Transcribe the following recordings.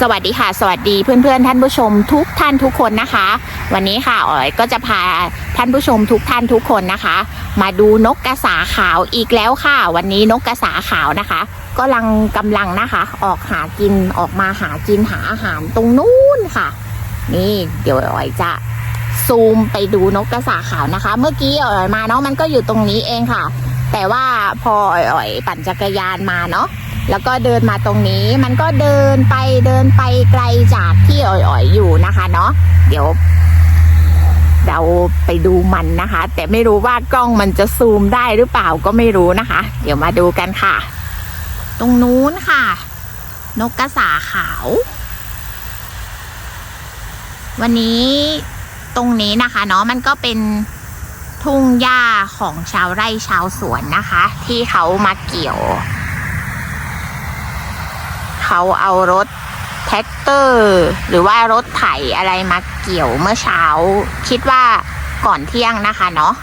สวัสดีค่ะ สวัสดีเพื่อนๆท่านผู้ชมทุกท่านทุกคนนะคะ วันนี้ค่ะอ๋อยก็จะพาท่านผู้ชมทุกท่านทุกคนนะคะ มาดูนกกระสาขาวอีกแล้วค่ะ วันนี้นกกระสาขาวนะคะก็ลังกำลังนะคะ ออกหากินออกมาหากินหาอาหารตรงนู้นค่ะ นี่เดี๋ยวอ๋อยจะซูมไปดูนกกระสาขาวนะคะ เมื่อกี้อ๋อยมาเนาะมันก็อยู่ตรงนี้เองค่ะ แต่ว่าพออ๋อยปั่นจักรยานมาเนาะ แล้วก็เดินมาตรงนี้มันก็เดินไปเดินไปไกลจากที่อ่อยๆอยู่นะคะเนาะเดี๋ยวเราไปดูมันนะคะ แต่ไม่รู้ว่ากล้องมันจะซูมได้หรือเปล่าก็ไม่รู้นะคะ เดี๋ยวมาดูกันค่ะ ตรงนู้นค่ะ นกกระสาขาว วันนี้ตรงนี้นะคะเนาะมันก็เป็นทุ่งหญ้าของชาวไร่ชาวสวนนะคะ ที่เขามาเกี่ยว เขาเอารถแท็กเตอร์ หรือว่ารถไถอะไรมาเกี่ยวเมื่อเช้า คิดว่าก่อนเที่ยงนะคะเนาะ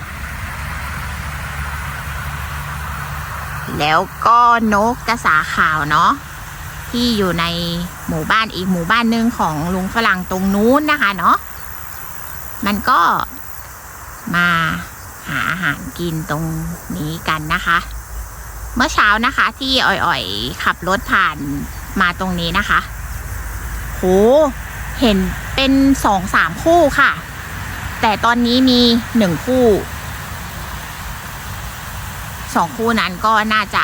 แล้วก็นกกระสาขาวเนาะที่อยู่ในหมู่บ้านอีกหมู่บ้านหนึ่งของลุงฝรั่งตรงนู้นนะคะเนาะมันก็มาหาอาหารกินตรงนี้กันนะคะ เมื่อเช้านะคะที่อ่อยๆ ขับรถผ่าน มาตรงนี้นะคะ โห เห็นเป็นสองสามคู่ค่ะ แต่ตอนนี้มีหนึ่งคู่สองคู่นั้นก็น่าจะ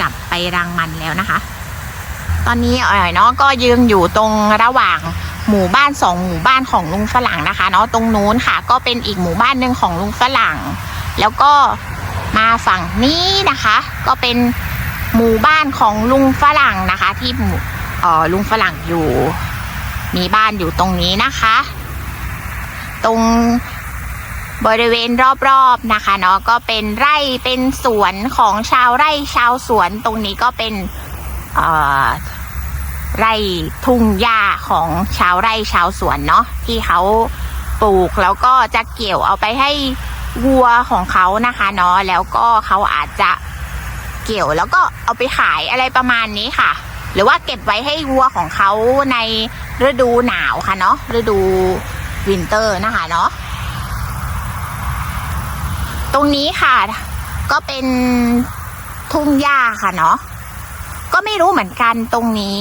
กลับไปรังมันแล้วนะคะ ตอนนี้อ่อยเนาะก็ยืนอยู่ตรงระหว่างหมู่บ้านสองหมู่บ้านของลุงฝรั่งนะคะเนาะตรงนู้นค่ะ ก็เป็นอีกหมู่บ้านหนึ่งของลุงฝรั่ง แล้วก็มาฝั่งนี้นะคะ ก็เป็น หมู่บ้านของลุงฝรั่งนะคะ ที่หมู่อ่อลุงฝรั่งอยู่ มีบ้านอยู่ตรงนี้นะคะ ตรงบริเวณรอบๆนะคะเนาะก็เป็นไร่เป็นสวนของชาวไร่ชาวสวนตรงนี้ก็เป็นไร่ทุ่งหญ้าของชาวไร่ชาวสวนเนาะที่เขาปลูกแล้วก็จะเกี่ยวเอาไปให้วัวของเขานะคะเนาะแล้วก็เขาอาจจะ เกี่ยว แล้วก็เอาไปขายอะไรประมาณนี้ค่ะ หรือว่าเก็บไว้ให้วัวของเขาในฤดูหนาวค่ะเนาะฤดูวินเตอร์นะคะเนาะตรงนี้ค่ะ ก็เป็นทุ่งหญ้าค่ะเนาะก็ไม่รู้เหมือนกันตรงนี้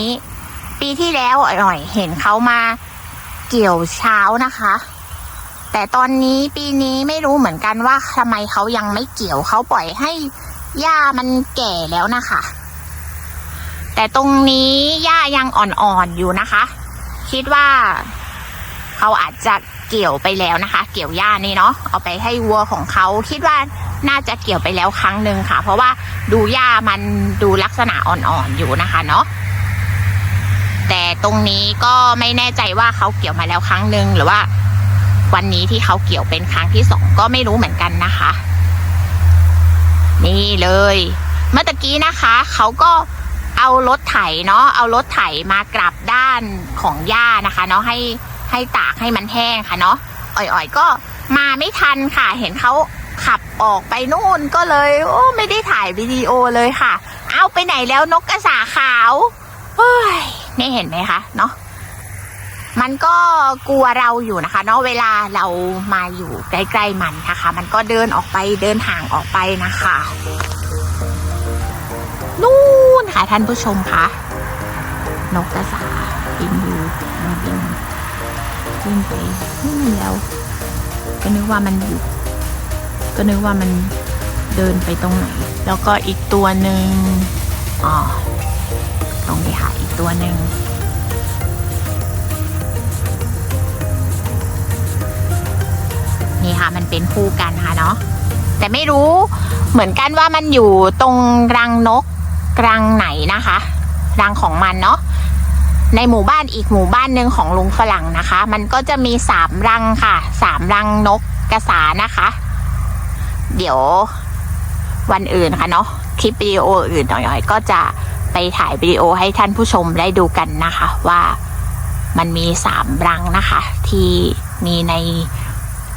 ปีที่แล้วหน่อย เห็นเขามาเกี่ยวเช้านะคะ แต่ตอนนี้ปีนี้ไม่รู้เหมือนกันว่าทำไมเขายังไม่เกี่ยวเขาปล่อยให้ หญ้ามันแก่แล้วนะคะ แต่ตรงนี้หญ้ายังอ่อนๆอยู่นะคะ คิดว่าเขาอาจจะเกี่ยวไปแล้วนะคะ เกี่ยวหญ้านี่เนาะเอาไปให้วัวของเขาคิดว่าน่าจะเกี่ยวไปแล้วครั้งหนึ่งค่ะ เพราะว่าดูหญ้ามันดูลักษณะอ่อนๆอยู่นะคะเนาะแต่ตรงนี้ก็ไม่แน่ใจว่าเขาเกี่ยวมาแล้วครั้งหนึ่งหรือว่า วันนี้ที่เขาเกี่ยวเป็นครั้งที่สองก็ไม่รู้เหมือนกันนะคะ นี่เลย เมื่อตะกี้นะคะเขาก็เอารถไถเนาะเอารถไถมากลับด้านของหญ้านะคะเนาะให้ให้ตากให้มันแห้งค่ะเนาะอ่อยๆก็มาไม่ทันค่ะ เห็นเขาขับออกไปนู่นก็เลย โอ้ไม่ได้ถ่ายวิดีโอเลยค่ะ เอาไปไหนแล้วนกกระสาขาวเฮ้ยนี่เห็นไหมคะเนาะ มันก็กลัวเราอยู่นะคะเนาะเวลาเรามาอยู่ใกล้ๆมันนะคะ มันก็เดินออกไปเดินห่างออกไปนะคะ นู่นค่ะท่านผู้ชมคะนกกระสาบินอยู่มันบินขึ้นไปนู่นแล้ว ก็นึกว่ามันอยู่ก็นึกว่ามันเดินไปตรงไหน แล้วก็อีกตัวหนึ่งอ๋อตรงนี้ค่ะอีกตัวหนึ่ง นี่ค่ะ มันเป็นคู่กันค่ะเนาะแต่ไม่รู้เหมือนกันว่ามันอยู่ตรงรังนกรังไหนนะคะ รังของมันเนาะในหมู่บ้านอีกหมู่บ้านหนึ่งของลุงฝรั่งนะคะ มันก็จะมีสามรังค่ะสามรังนกกระสานะคะ เดี๋ยววันอื่นค่ะเนาะคลิปวิดีโออื่นหน่อยๆก็จะไปถ่ายวิดีโอให้ท่านผู้ชมได้ดูกันนะคะ ว่ามันมีสามรังนะคะ ที่มีใน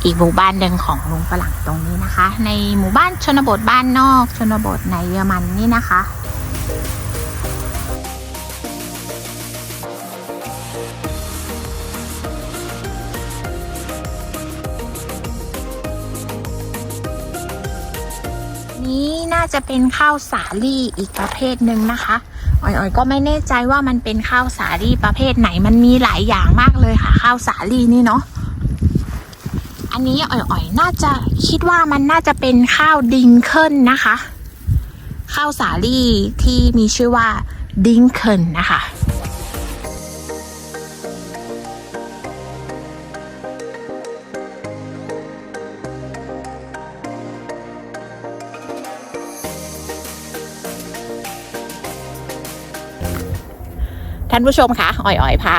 อีกหมู่บ้านหนึ่งของลุงฝรั่งตรงนี้นะคะ ในหมู่บ้านชนบทบ้านนอก ชนบทในเยอรมันนี่นะคะนี้น่าจะเป็นข้าวสาลี่อีกประเภทหนึ่งนะคะอ่อยๆก็ไม่แน่ใจว่ามันเป็นข้าวสาลี่ประเภทไหนมันมีหลายอย่างมากเลยค่ะ ข้าวสาลี่นี่เนาะ นี้อ่อยๆ น่าจะคิดว่ามันน่าจะเป็นข้าวดิงเคิลนะคะ ข้าวสาลี่ที่มีชื่อว่าดิงเคิลนะคะท่านผู้ชมคะอ่อยๆพา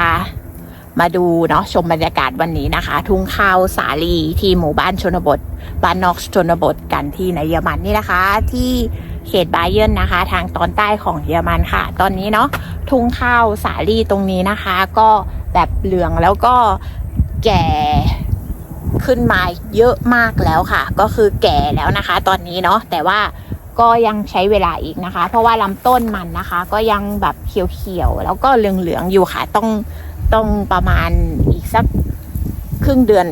มาดูเนาะชมบรรยากาศวันนี้นะคะ ทุ่งข้าวสาลีที่หมู่บ้านชนบท บ้านนอกชนบทกันที่ในเยอรมันนี่นะคะ ที่เขตบาเยร์นนะคะ ทางตอนใต้ของเยอรมันค่ะ ตอนนี้เนาะทุ่งข้าวสาลีตรงนี้นะคะ ก็แบบเหลืองแล้วก็แก่ขึ้นมาเยอะมากแล้วค่ะ ก็คือแก่แล้วนะคะ ตอนนี้เนาะแต่ว่าก็ยังใช้เวลาอีกนะคะ เพราะว่าลำต้นมันนะคะ ก็ยังแบบเขียวๆแล้วก็เหลืองๆอยู่ค่ะ ต้อง ต้องประมาณอีกสักครึ่งเดือน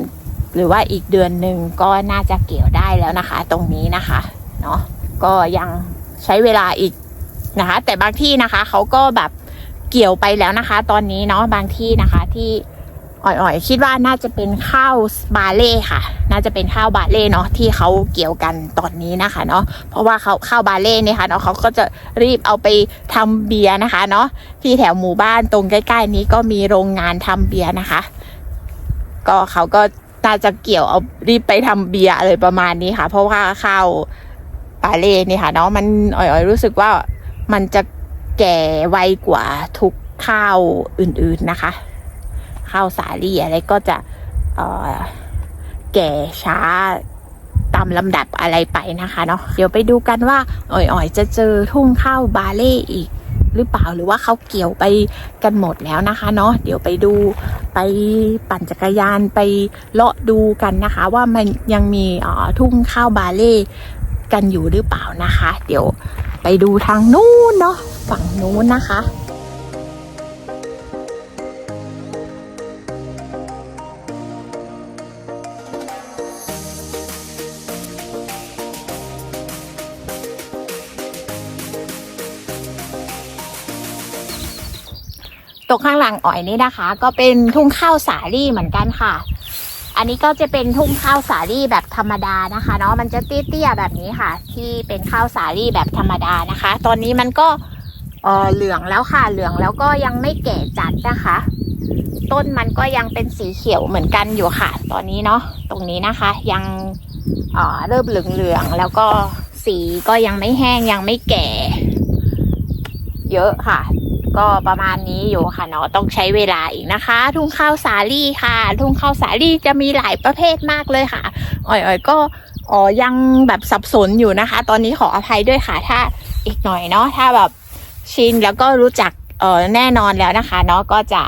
หรือว่าอีกเดือนหนึ่งก็น่าจะเกี่ยวได้แล้วนะคะ ตรงนี้นะคะเนาะก็ยังใช้เวลาอีกนะคะ แต่บางที่นะคะเขาก็แบบเกี่ยวไปแล้วนะคะ ตอนนี้เนาะบางที่นะคะที่ อ่อยๆ คิดว่าน่าจะเป็นข้าวบาเล่ค่ะ น่าจะเป็นข้าวบาเล่เนาะที่เขาเกี่ยวกันตอนนี้นะคะเนาะเพราะว่าเขาข้าวบาเล่เนี่ยค่ะเนาะเขาก็จะรีบเอาไปทำเบียร์นะคะเนาะที่แถวหมู่บ้านตรงใกล้ ๆ นี้ก็มีโรงงานทำเบียร์นะคะ ก็เขาก็น่าจะเกี่ยวเอารีบไปทำเบียร์อะไรประมาณนี้ค่ะ เพราะว่าข้าวบาเล่เนี่ยค่ะเนาะมันอ่อยๆ รู้สึกว่ามันจะแก่ไวกว่าทุกข้าวอื่นๆนะคะ ข้าวสาลี่อะไรก็จะแก่ช้าตามลำดับอะไรไปนะคะเนาะเดี๋ยวไปดูกันว่าอ่อยๆ จะเจอทุ่งข้าวบาเล่อีกหรือเปล่าหรือว่าเขาเกี่ยวไปกันหมดแล้วนะคะเนาะเดี๋ยวไปดูไปปั่นจักรยานไปเลาะดูกันนะคะ ว่ามันยังมีอ่อทุ่งข้าวบาเล่กันอยู่หรือเปล่านะคะ เดี๋ยวไปดูทางนู้นเนาะฝั่งนู้นนะคะ รงข้างหลังอ่อยนี่นะคะ ก็เป็นทุ่งข้าวสาลี่เหมือนกันค่ะ อันนี้ก็จะเป็นทุ่งข้าวสาลี่แบบธรรมดานะคะเนาะมันจะเตี้ยๆแบบนี้ค่ะ ที่เป็นข้าวสาลี่แบบธรรมดานะคะ ตอนนี้มันก็เออเหลืองแล้วค่ะ เหลืองแล้วก็ยังไม่แก่จัดนะคะ ต้นมันก็ยังเป็นสีเขียวเหมือนกันอยู่ค่ะ ตอนนี้เนาะตรงนี้นะคะ ยังเออเริ่มเหลืองๆแล้วก็สีก็ยังไม่แห้งยังไม่แก่ เยอะค่ะ ก็ประมาณนี้อยู่ค่ะเนาะต้องใช้เวลาอีกนะคะ ทุ่งข้าวสาลี่ค่ะ ทุ่งข้าวสาลี่จะมีหลายประเภทมากเลยค่ะ อ่อยๆก็อ๋อยังแบบสับสนอยู่นะคะ ตอนนี้ขออภัยด้วยค่ะ ถ้าอีกหน่อยเนาะถ้าแบบชินแล้วก็รู้จักเออแน่นอนแล้วนะคะเนาะก็จะ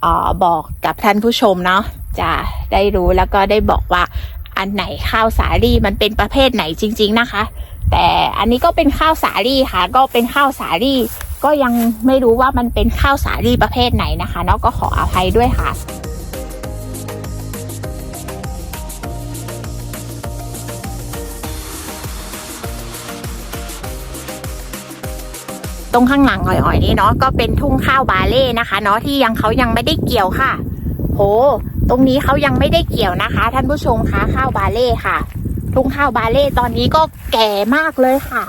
เออบอกกับท่านผู้ชมเนาะจะได้รู้แล้วก็ได้บอกว่าอันไหนข้าวสาลี่มันเป็นประเภทไหนจริง ๆนะคะ แต่อันนี้ก็เป็นข้าวสาลี่ค่ะ ก็เป็นข้าวสาลี่ ก็ยังไม่รู้ว่ามันเป็นข้าวสาลีประเภทไหนนะคะเนาะก็ขออภัยด้วยค่ะตรงข้างหลังอ่อยๆนี่เนาะก็เป็นทุ่งข้าวบาเล่นะคะ เนาะที่ยังเขายังไม่ได้เกี่ยวค่ะ โห ตรงนี้เขายังไม่ได้เกี่ยวนะคะ ท่านผู้ชมคะข้าวบาเล่ค่ะ ทุ่งข้าวบาเล่ตอนนี้ก็แก่มากเลยค่ะ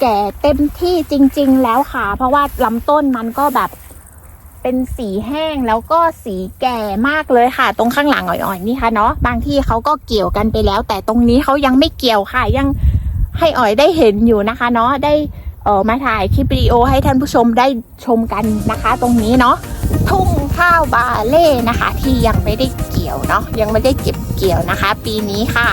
แก่เต็มที่จริง ๆ แล้วค่ะ เพราะว่าลำต้นมันก็แบบเป็นสีแห้งแล้วก็สีแก่มากเลยค่ะ ตรงข้างหลังอ่อยๆนี่ค่ะเนาะบางที่เขาก็เกี่ยวกันไปแล้ว แต่ตรงนี้เขายังไม่เกี่ยวค่ะ ยังให้อ่อยได้เห็นอยู่นะคะ เนาะได้เออมาถ่ายคลิปวิดีโอให้ท่านผู้ชมได้ชมกันนะคะ ตรงนี้เนาะทุ่งข้าวบาเล่นะคะ ที่ยังไม่ได้เกี่ยวเนาะยังไม่ได้เก็บเกี่ยวนะคะ ปีนี้ค่ะ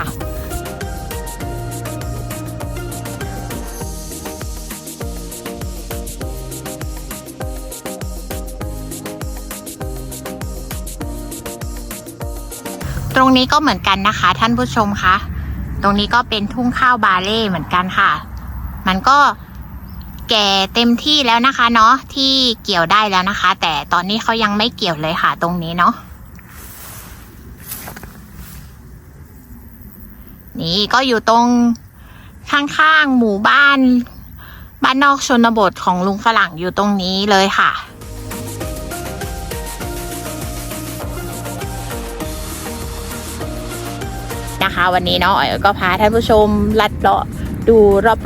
ตรงนี้ก็เหมือนกันนะคะ ท่านผู้ชมคะตรงนี้ก็เป็นทุ่งข้าวบาเล่เหมือนกันค่ะ มันก็แก่เต็มที่แล้วนะคะเนาะที่เกี่ยวได้แล้วนะคะ แต่ตอนนี้เขายังไม่เกี่ยวเลยค่ะ ตรงนี้เนาะนี่ก็อยู่ตรงข้างๆหมู่บ้าน บ้านนอกชนบทของลุงฝรั่งอยู่ตรงนี้เลยค่ะ นะคะ วันนี้เนาะก็พาท่านผู้ชมลัดเลาะดู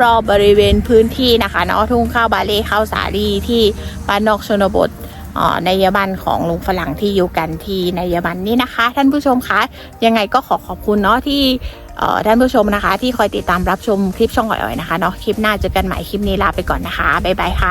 รอบๆบริเวณพื้นที่นะคะเนาะทุ่งข้าวบาเล่ข้าวสาลีที่บ้านนอกชนบทอ่อในยบันของลุงฝรั่งที่อยู่กันที่ในยบันนี่นะคะ ท่านผู้ชมคะยังไงก็ขอขอบคุณเนาะที่ท่านผู้ชมนะคะ ที่คอยติดตามรับชมคลิปช่องอ๋อยๆนะคะเนาะคลิปหน้าเจอกันใหม่คลิปนี้ลาไปก่อนนะคะบ๊ายบายค่ะ